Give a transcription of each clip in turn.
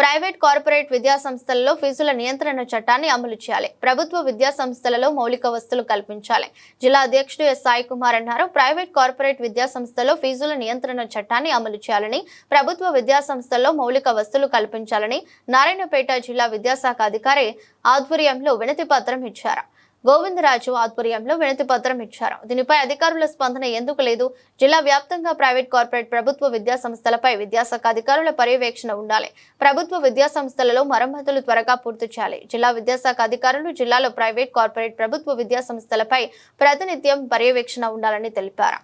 Private corporate విద్యా సంస్థలలో ఫీజుల నియంత్రణ చట్టాన్ని అమలు చేయాలి. ప్రభుత్వ విద్యా సంస్థలలో మౌలిక వస్తువులు కల్పించాలి. జిల్లా అధ్యక్షుడు ఎస్ సాయి కుమార్ అన్నారు ప్రైవేట్ కార్పొరేట్ విద్యా సంస్థలో ఫీజుల నియంత్రణ చట్టాన్ని అమలు చేయాలని ప్రభుత్వ విద్యా సంస్థల్లో మౌలిక వస్తువులు కల్పించాలని నారాయణపేట జిల్లా విద్యాశాఖ అధికారి ఆధ్వర్యంలో వినతి పత్రం ఇచ్చారు. గోవిందరాజు ఆధ్వర్యంలో వినతి పత్రం ఇచ్చారు. దీనిపై అధికారుల స్పందన ఎందుకు లేదు? జిల్లా వ్యాప్తంగా ప్రైవేట్ కార్పొరేట్ ప్రభుత్వ విద్యా సంస్థలపై విద్యాశాఖ అధికారుల పర్యవేక్షణ ఉండాలి. ప్రభుత్వ విద్యా సంస్థలలో మరమ్మతులు త్వరగా పూర్తి చేయాలి. జిల్లా విద్యాశాఖ అధికారులు జిల్లాలో ప్రైవేట్ కార్పొరేట్ ప్రభుత్వ విద్యా సంస్థలపై ప్రతినిత్యం పర్యవేక్షణ ఉండాలని తెలిపారు.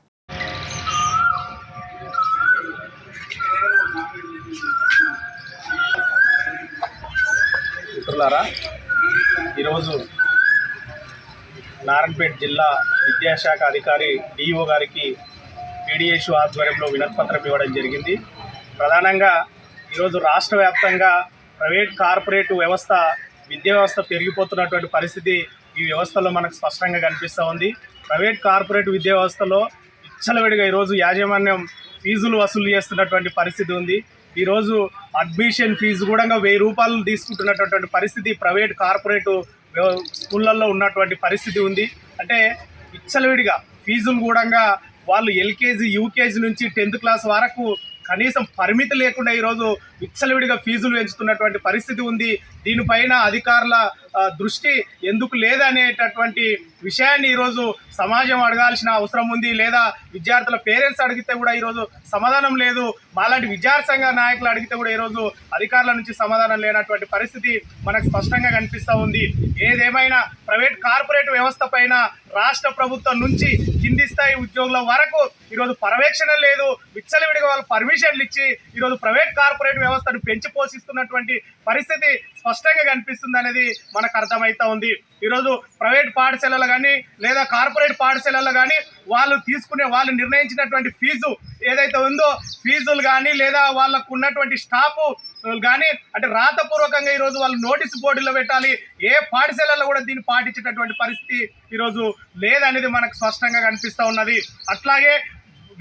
ఈరోజు నారాయణపేట జిల్లా విద్యాశాఖ అధికారి డిఈఓ గారికి పీడిఎస్ ఆధ్వర్యంలో వినతిపత్రం ఇవ్వడం జరిగింది. ప్రధానంగా ఈరోజు రాష్ట్ర వ్యాప్తంగా ప్రైవేట్ కార్పొరేట్ వ్యవస్థ విద్యా వ్యవస్థ పెరిగిపోతున్నటువంటి పరిస్థితి ఈ వ్యవస్థలో మనకు స్పష్టంగా కనిపిస్తూ ఉంది. ప్రైవేట్ కార్పొరేట్ విద్యా వ్యవస్థలో ఇచ్చలవిడిగా ఈరోజు యాజమాన్యం ఫీజులు వసూలు చేస్తున్నటువంటి పరిస్థితి ఉంది. ఈరోజు అడ్మిషన్ ఫీజు కూడా వెయ్యి రూపాయలు తీసుకుంటున్నటువంటి పరిస్థితి ప్రైవేట్ కార్పొరేట్ స్కూళ్ళల్లో ఉన్నటువంటి పరిస్థితి ఉంది. అంటే విచ్చలవిడిగా ఫీజులు కూడా వాళ్ళు ఎల్కేజీ యూకేజీ నుంచి టెన్త్ క్లాస్ వరకు కనీసం పరిమితి లేకుండా ఈరోజు విచ్చలవిడిగా ఫీజులు పెంచుతున్నటువంటి పరిస్థితి ఉంది. దీనిపైన అధికారుల దృష్టి ఎందుకు లేదనేటటువంటి విషయాన్ని ఈరోజు సమాజం అడగాల్సిన అవసరం ఉంది. లేదా విద్యార్థుల పేరెంట్స్ అడిగితే కూడా ఈరోజు సమాధానం లేదు. మాలాంటి విద్యార్థి సంఘ నాయకులు అడిగితే కూడా ఈరోజు అధికారుల నుంచి సమాధానం లేనటువంటి పరిస్థితి మనకు స్పష్టంగా కనిపిస్తూ ఉంది. ఏదేమైనా ప్రైవేట్ కార్పొరేట్ వ్యవస్థ పైన రాష్ట్ర ప్రభుత్వం నుంచి కింది స్థాయి ఉద్యోగుల వరకు ఈరోజు పర్యవేక్షణ లేదు. విచ్చలవిడిగా వాళ్ళు పర్మిషన్లు ఇచ్చి ఈరోజు ప్రైవేట్ కార్పొరేట్ వ్యవస్థను పెంచి పోషిస్తున్నటువంటి పరిస్థితి స్పష్టంగా కనిపిస్తుంది అనేది మన మనకు అర్థమవుతా ఉంది. ఈరోజు ప్రైవేట్ పాఠశాలలు కానీ లేదా కార్పొరేట్ పాఠశాలలు కానీ వాళ్ళు తీసుకునే వాళ్ళు నిర్ణయించినటువంటి ఫీజు ఏదైతే ఉందో ఫీజులు కానీ లేదా వాళ్ళకు ఉన్నటువంటి స్టాఫ్ కానీ అంటే రాతపూర్వకంగా ఈరోజు వాళ్ళు నోటీస్ బోర్డులో పెట్టాలి. ఏ పాఠశాలలో కూడా దీన్ని పాటించేటటువంటి పరిస్థితి ఈరోజు లేదనేది మనకు స్పష్టంగా కనిపిస్తూ ఉన్నది. అట్లాగే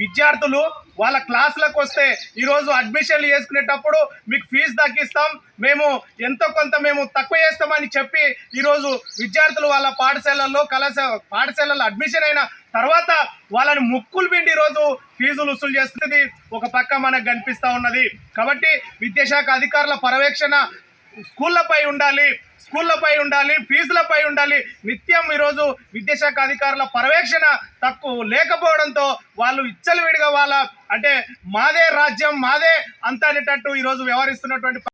విద్యార్థులు వాళ్ళ క్లాసులకు వస్తే ఈరోజు అడ్మిషన్లు చేసుకునేటప్పుడు మీకు ఫీజు తగ్గిస్తాం మేము ఎంతో కొంత మేము తక్కువ చేస్తామని చెప్పి ఈరోజు విద్యార్థులు వాళ్ళ పాఠశాలల్లో కళాశాల పాఠశాలలో అడ్మిషన్ అయిన తర్వాత వాళ్ళని ముక్కులు పిండి ఈరోజు ఫీజులు వసూలు చేస్తుంది. ఒక పక్క మనకు కనిపిస్తూ ఉన్నది. కాబట్టి విద్యాశాఖ అధికారుల పర్యవేక్షణ స్కూళ్ళపై ఉండాలి స్కూళ్ళపై ఉండాలి ఫీజులపై ఉండాలి. నిత్యం ఈరోజు విద్యాశాఖ అధికారుల పర్యవేక్షణ తక్కువ లేకపోవడంతో వాళ్ళు విచ్చలవిడిగా వాళ్ళ అంటే మాదే రాజ్యం మాదే అంత అనేటట్టు ఈరోజు వ్యవహరిస్తున్నటువంటి